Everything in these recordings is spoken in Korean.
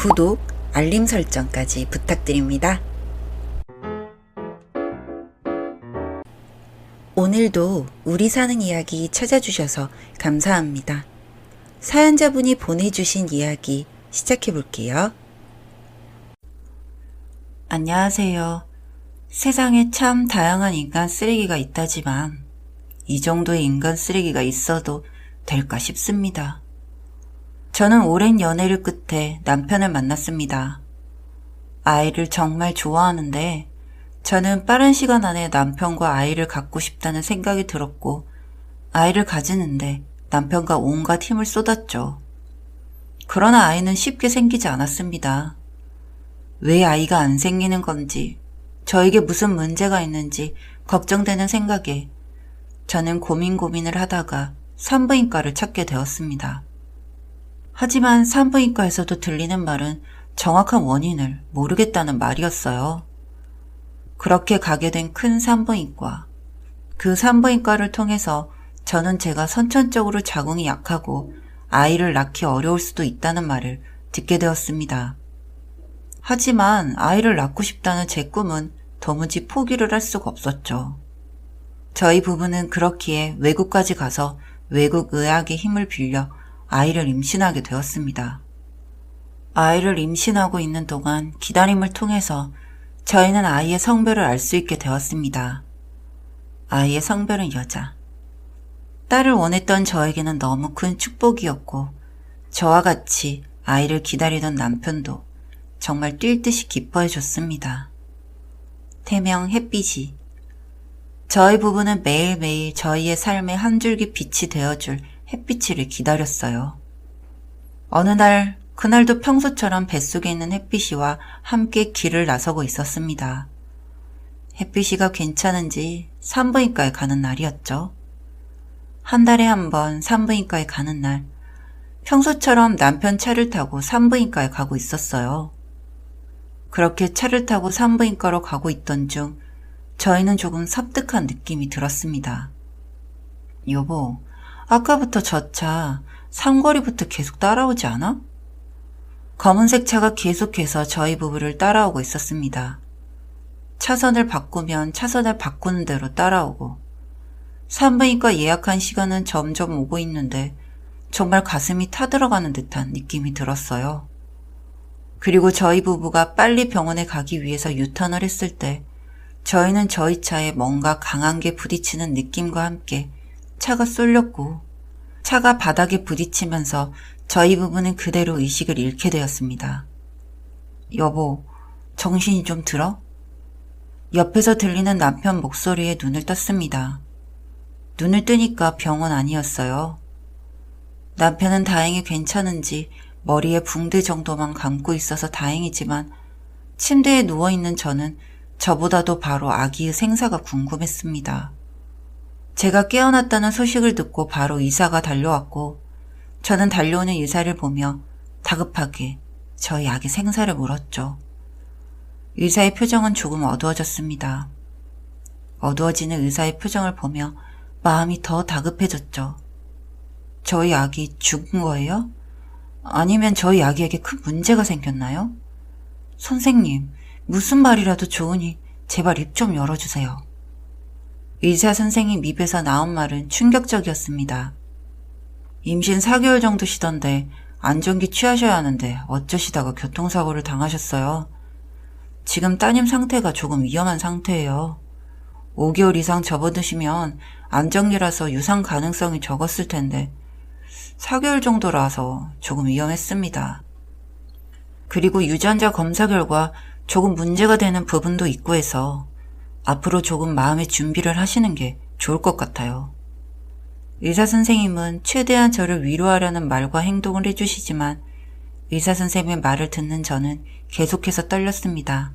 구독, 알림 설정까지 부탁드립니다. 오늘도 우리 사는 이야기 찾아주셔서 감사합니다. 사연자분이 보내주신 이야기 시작해 볼게요. 안녕하세요. 세상에 참 다양한 인간 쓰레기가 있다지만 이 정도의 인간 쓰레기가 있어도 될까 싶습니다. 저는 오랜 연애를 끝에 남편을 만났습니다. 아이를 정말 좋아하는데 저는 빠른 시간 안에 남편과 아이를 갖고 싶다는 생각이 들었고 아이를 가지는데 남편과 온갖 힘을 쏟았죠. 그러나 아이는 쉽게 생기지 않았습니다. 왜 아이가 안 생기는 건지, 저에게 무슨 문제가 있는지 걱정되는 생각에 저는 고민 고민을 하다가 산부인과를 찾게 되었습니다. 하지만 산부인과에서도 들리는 말은 정확한 원인을 모르겠다는 말이었어요. 그렇게 가게 된 큰 산부인과. 그 산부인과를 통해서 저는 제가 선천적으로 자궁이 약하고 아이를 낳기 어려울 수도 있다는 말을 듣게 되었습니다. 하지만 아이를 낳고 싶다는 제 꿈은 도무지 포기를 할 수가 없었죠. 저희 부부는 그렇기에 외국까지 가서 외국 의학의 힘을 빌려 아이를 임신하게 되었습니다. 아이를 임신하고 있는 동안 기다림을 통해서 저희는 아이의 성별을 알 수 있게 되었습니다. 아이의 성별은 여자. 딸을 원했던 저에게는 너무 큰 축복이었고, 저와 같이 아이를 기다리던 남편도 정말 뛸 듯이 기뻐해 줬습니다. 태명 햇빛이. 저희 부부는 매일매일 저희의 삶의 한 줄기 빛이 되어줄 햇빛을 기다렸어요. 어느 날, 그날도 평소처럼 뱃속에 있는 햇빛이와 함께 길을 나서고 있었습니다. 햇빛이가 괜찮은지 산부인과에 가는 날이었죠. 한 달에 한 번 산부인과에 가는 날, 평소처럼 남편 차를 타고 산부인과에 가고 있었어요. 그렇게 차를 타고 산부인과로 가고 있던 중 저희는 조금 섭득한 느낌이 들었습니다. 여보, 아까부터 저 차 삼거리부터 계속 따라오지 않아? 검은색 차가 계속해서 저희 부부를 따라오고 있었습니다. 차선을 바꾸면 차선을 바꾸는 대로 따라오고 산부인과 예약한 시간은 점점 오고 있는데 정말 가슴이 타들어가는 듯한 느낌이 들었어요. 그리고 저희 부부가 빨리 병원에 가기 위해서 유턴을 했을 때 저희는 저희 차에 뭔가 강한 게 부딪히는 느낌과 함께 차가 쏠렸고 차가 바닥에 부딪히면서 저희 부부는 그대로 의식을 잃게 되었습니다. 여보, 정신이 좀 들어? 옆에서 들리는 남편 목소리에 눈을 떴습니다. 눈을 뜨니까 병원 아니었어요. 남편은 다행히 괜찮은지 머리에 붕대 정도만 감고 있어서 다행이지만 침대에 누워있는 저는 저보다도 바로 아기의 생사가 궁금했습니다. 제가 깨어났다는 소식을 듣고 바로 의사가 달려왔고 저는 달려오는 의사를 보며 다급하게 저희 아기 생사를 물었죠. 의사의 표정은 조금 어두워졌습니다. 어두워지는 의사의 표정을 보며 마음이 더 다급해졌죠. 저희 아기 죽은 거예요? 아니면 저희 아기에게 큰 문제가 생겼나요? 선생님, 무슨 말이라도 좋으니 제발 입 좀 열어주세요. 의사 선생님 입에서 나온 말은 충격적이었습니다. 임신 4개월 정도 시던데 안정기 취하셔야 하는데 어쩌시다가 교통사고를 당하셨어요. 지금 따님 상태가 조금 위험한 상태예요. 5개월 이상 접어드시면 안정기라서 유상 가능성이 적었을 텐데 4개월 정도라서 조금 위험했습니다. 그리고 유전자 검사 결과 조금 문제가 되는 부분도 있고 해서 앞으로 조금 마음의 준비를 하시는 게 좋을 것 같아요. 의사 선생님은 최대한 저를 위로하려는 말과 행동을 해주시지만 의사 선생님의 말을 듣는 저는 계속해서 떨렸습니다.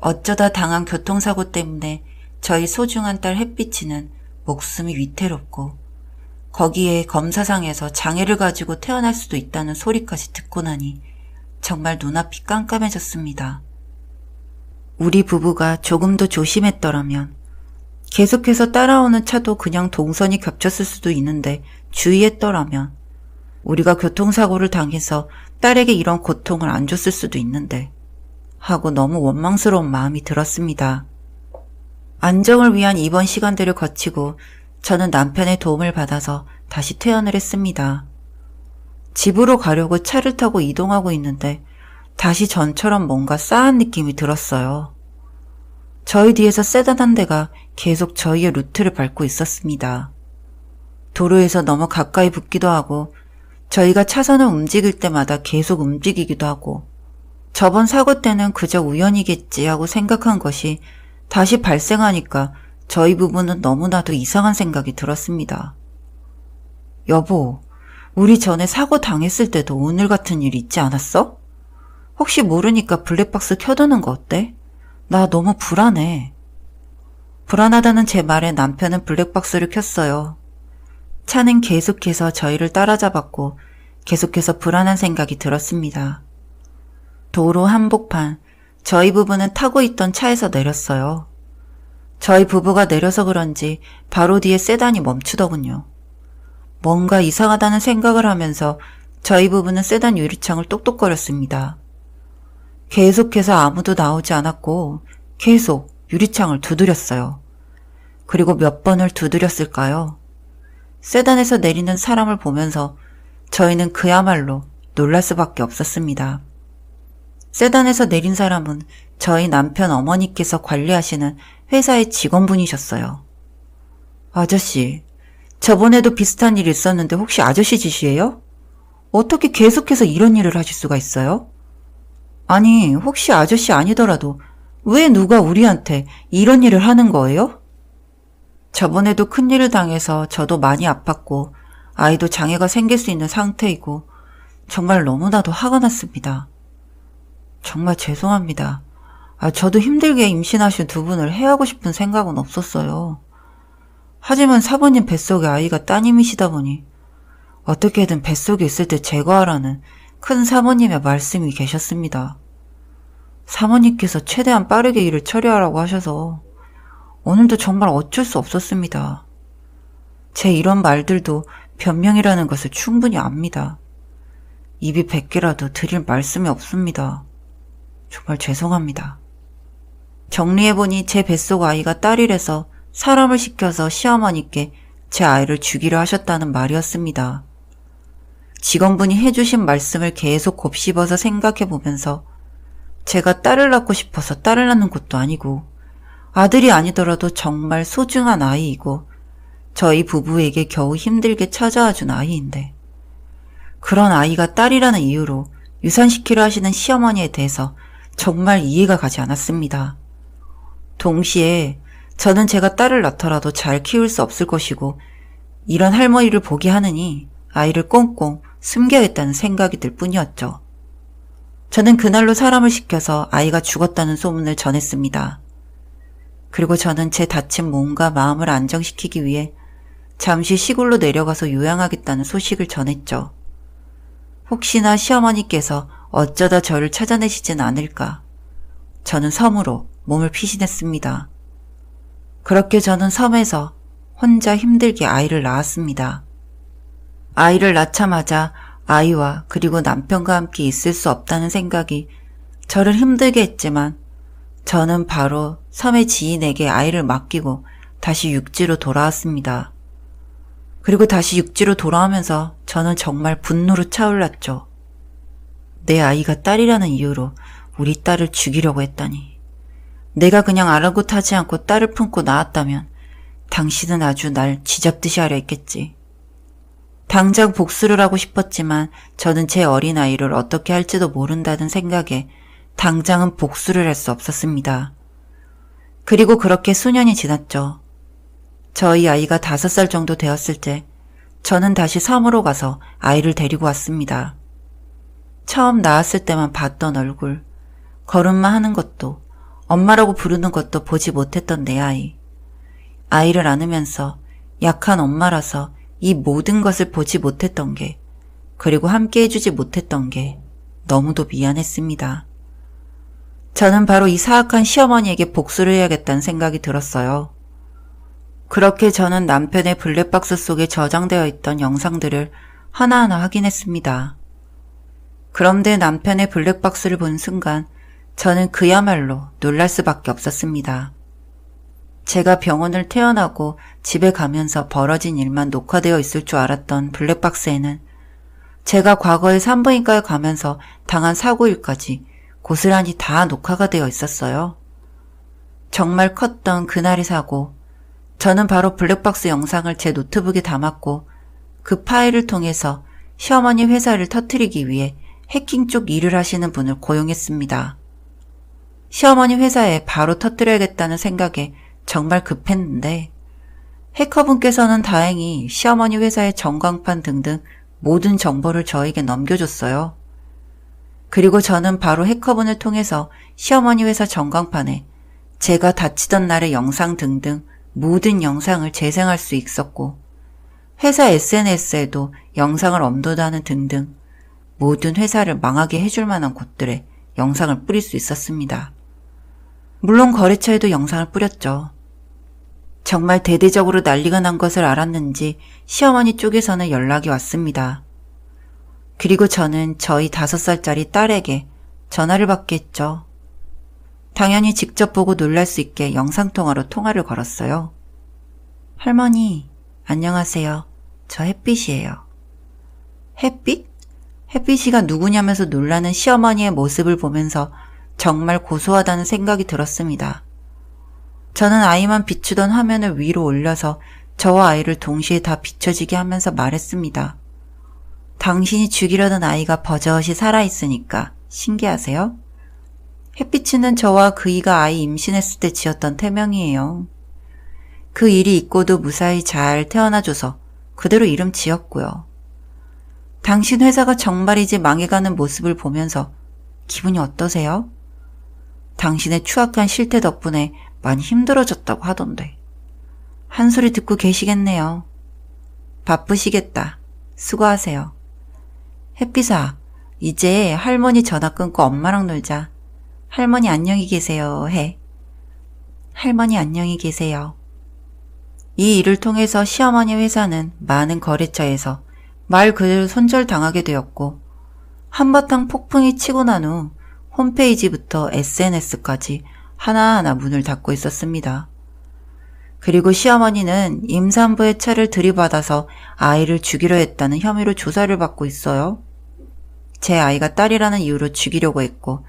어쩌다 당한 교통사고 때문에 저희 소중한 딸 햇빛이는 목숨이 위태롭고 거기에 검사상에서 장애를 가지고 태어날 수도 있다는 소리까지 듣고 나니 정말 눈앞이 깜깜해졌습니다. 우리 부부가 조금 더 조심했더라면 계속해서 따라오는 차도 그냥 동선이 겹쳤을 수도 있는데 주의했더라면 우리가 교통사고를 당해서 딸에게 이런 고통을 안 줬을 수도 있는데 하고 너무 원망스러운 마음이 들었습니다. 안정을 위한 입원 시간들을 거치고 저는 남편의 도움을 받아서 다시 퇴원을 했습니다. 집으로 가려고 차를 타고 이동하고 있는데 다시 전처럼 뭔가 싸한 느낌이 들었어요. 저희 뒤에서 세단 한 대가 계속 저희의 루트를 밟고 있었습니다. 도로에서 너무 가까이 붙기도 하고 저희가 차선을 움직일 때마다 계속 움직이기도 하고 저번 사고 때는 그저 우연이겠지 하고 생각한 것이 다시 발생하니까 저희 부부는 너무나도 이상한 생각이 들었습니다. 여보, 우리 전에 사고 당했을 때도 오늘 같은 일 있지 않았어? 혹시 모르니까 블랙박스 켜두는 거 어때? 나 너무 불안해. 불안하다는 제 말에 남편은 블랙박스를 켰어요. 차는 계속해서 저희를 따라잡았고 계속해서 불안한 생각이 들었습니다. 도로 한복판, 저희 부부는 타고 있던 차에서 내렸어요. 저희 부부가 내려서 그런지 바로 뒤에 세단이 멈추더군요. 뭔가 이상하다는 생각을 하면서 저희 부부는 세단 유리창을 똑똑거렸습니다. 계속해서 아무도 나오지 않았고 계속 유리창을 두드렸어요. 그리고 몇 번을 두드렸을까요? 세단에서 내리는 사람을 보면서 저희는 그야말로 놀랄 수밖에 없었습니다. 세단에서 내린 사람은 저희 남편 어머니께서 관리하시는 회사의 직원분이셨어요. 아저씨, 저번에도 비슷한 일 있었는데 혹시 아저씨 짓이에요? 어떻게 계속해서 이런 일을 하실 수가 있어요? 아니, 혹시 아저씨 아니더라도 왜 누가 우리한테 이런 일을 하는 거예요? 저번에도 큰 일을 당해서 저도 많이 아팠고 아이도 장애가 생길 수 있는 상태이고 정말 너무나도 화가 났습니다. 정말 죄송합니다. 아, 저도 힘들게 임신하신 두 분을 해하고 싶은 생각은 없었어요. 하지만 사모님 뱃속에 아이가 따님이시다 보니 어떻게든 뱃속에 있을 때 제거하라는 큰 사모님의 말씀이 계셨습니다. 사모님께서 최대한 빠르게 일을 처리하라고 하셔서 오늘도 정말 어쩔 수 없었습니다. 제 이런 말들도 변명이라는 것을 충분히 압니다. 입이 백 개라도 드릴 말씀이 없습니다. 정말 죄송합니다. 정리해보니 제 뱃속 아이가 딸이라서 사람을 시켜서 시어머니께 제 아이를 주기로 하셨다는 말이었습니다. 직원분이 해주신 말씀을 계속 곱씹어서 생각해 보면서 제가 딸을 낳고 싶어서 딸을 낳는 것도 아니고 아들이 아니더라도 정말 소중한 아이이고 저희 부부에게 겨우 힘들게 찾아와 준 아이인데 그런 아이가 딸이라는 이유로 유산시키려 하시는 시어머니에 대해서 정말 이해가 가지 않았습니다. 동시에 저는 제가 딸을 낳더라도 잘 키울 수 없을 것이고 이런 할머니를 보게 하느니 아이를 꽁꽁 숨겨야겠다는 생각이 들 뿐이었죠. 저는 그날로 사람을 시켜서 아이가 죽었다는 소문을 전했습니다. 그리고 저는 제 다친 몸과 마음을 안정시키기 위해 잠시 시골로 내려가서 요양하겠다는 소식을 전했죠. 혹시나 시어머니께서 어쩌다 저를 찾아내시진 않을까. 저는 섬으로 몸을 피신했습니다. 그렇게 저는 섬에서 혼자 힘들게 아이를 낳았습니다. 아이를 낳자마자 아이와 그리고 남편과 함께 있을 수 없다는 생각이 저를 힘들게 했지만 저는 바로 섬의 지인에게 아이를 맡기고 다시 육지로 돌아왔습니다. 그리고 다시 육지로 돌아오면서 저는 정말 분노로 차올랐죠. 내 아이가 딸이라는 이유로 우리 딸을 죽이려고 했다니. 내가 그냥 아랑곳하지 않고 딸을 품고 나왔다면 당신은 아주 날 쥐잡듯이 하려 했겠지. 당장 복수를 하고 싶었지만 저는 제 어린아이를 어떻게 할지도 모른다는 생각에 당장은 복수를 할 수 없었습니다. 그리고 그렇게 수년이 지났죠. 저희 아이가 다섯 살 정도 되었을 때 저는 다시 섬으로 가서 아이를 데리고 왔습니다. 처음 나왔을 때만 봤던 얼굴, 걸음마 하는 것도 엄마라고 부르는 것도 보지 못했던 내 아이. 아이를 안으면서 약한 엄마라서 이 모든 것을 보지 못했던 게, 그리고 함께 해주지 못했던 게 너무도 미안했습니다. 저는 바로 이 사악한 시어머니에게 복수를 해야겠다는 생각이 들었어요. 그렇게 저는 남편의 블랙박스 속에 저장되어 있던 영상들을 하나하나 확인했습니다. 그런데 남편의 블랙박스를 본 순간 저는 그야말로 놀랄 수밖에 없었습니다. 제가 병원을 퇴원하고 집에 가면서 벌어진 일만 녹화되어 있을 줄 알았던 블랙박스에는 제가 과거에 산부인과에 가면서 당한 사고일까지 고스란히 다 녹화가 되어 있었어요. 정말 컸던 그날의 사고. 저는 바로 블랙박스 영상을 제 노트북에 담았고 그 파일을 통해서 시어머니 회사를 터트리기 위해 해킹 쪽 일을 하시는 분을 고용했습니다. 시어머니 회사에 바로 터뜨려야겠다는 생각에 정말 급했는데 해커분께서는 다행히 시어머니 회사의 전광판 등등 모든 정보를 저에게 넘겨줬어요. 그리고 저는 바로 해커분을 통해서 시어머니 회사 전광판에 제가 다치던 날의 영상 등등 모든 영상을 재생할 수 있었고 회사 SNS에도 영상을 업로드하는 등등 모든 회사를 망하게 해줄 만한 곳들에 영상을 뿌릴 수 있었습니다. 물론 거래처에도 영상을 뿌렸죠. 정말 대대적으로 난리가 난 것을 알았는지 시어머니 쪽에서는 연락이 왔습니다. 그리고 저는 저희 다섯 살짜리 딸에게 전화를 받겠죠. 당연히 직접 보고 놀랄 수 있게 영상통화로 통화를 걸었어요. 할머니, 안녕하세요. 저 햇빛이에요. 햇빛? 햇빛이가 누구냐면서 놀라는 시어머니의 모습을 보면서 정말 고소하다는 생각이 들었습니다. 저는 아이만 비추던 화면을 위로 올려서 저와 아이를 동시에 다 비춰지게 하면서 말했습니다. 당신이 죽이려던 아이가 버젓이 살아있으니까 신기하세요? 햇빛이는 저와 그이가 아이 임신했을 때 지었던 태명이에요. 그 일이 있고도 무사히 잘 태어나줘서 그대로 이름 지었고요. 당신 회사가 정말이지 망해가는 모습을 보면서 기분이 어떠세요? 당신의 추악한 실태 덕분에 많이 힘들어졌다고 하던데. 한 소리 듣고 계시겠네요. 바쁘시겠다. 수고하세요. 햇빛아, 이제 할머니 전화 끊고 엄마랑 놀자. 할머니 안녕히 계세요. 해. 할머니 안녕히 계세요. 이 일을 통해서 시어머니 회사는 많은 거래처에서 말 그대로 손절당하게 되었고 한바탕 폭풍이 치고 난 후 홈페이지부터 SNS까지 하나하나 문을 닫고 있었습니다. 그리고 시어머니는 임산부의 차를 들이받아서 아이를 죽이려 했다는 혐의로 조사를 받고 있어요. 제 아이가 딸이라는 이유로 죽이려고 했고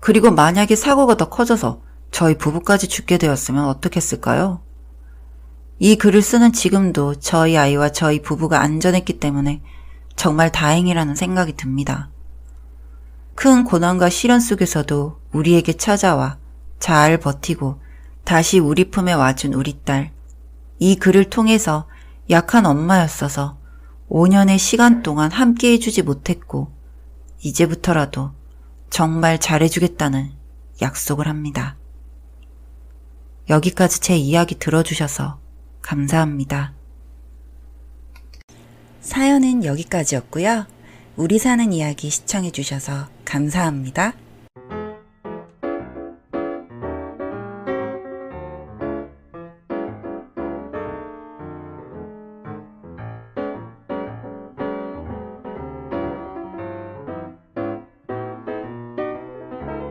그리고 만약에 사고가 더 커져서 저희 부부까지 죽게 되었으면 어떻겠을까요? 이 글을 쓰는 지금도 저희 아이와 저희 부부가 안전했기 때문에 정말 다행이라는 생각이 듭니다. 큰 고난과 시련 속에서도 우리에게 찾아와 잘 버티고 다시 우리 품에 와준 우리 딸. 이 글을 통해서 약한 엄마였어서 5년의 시간 동안 함께 해주지 못했고, 이제부터라도 정말 잘해주겠다는 약속을 합니다. 여기까지 제 이야기 들어주셔서 감사합니다. 사연은 여기까지였고요. 우리 사는 이야기 시청해주셔서 감사합니다.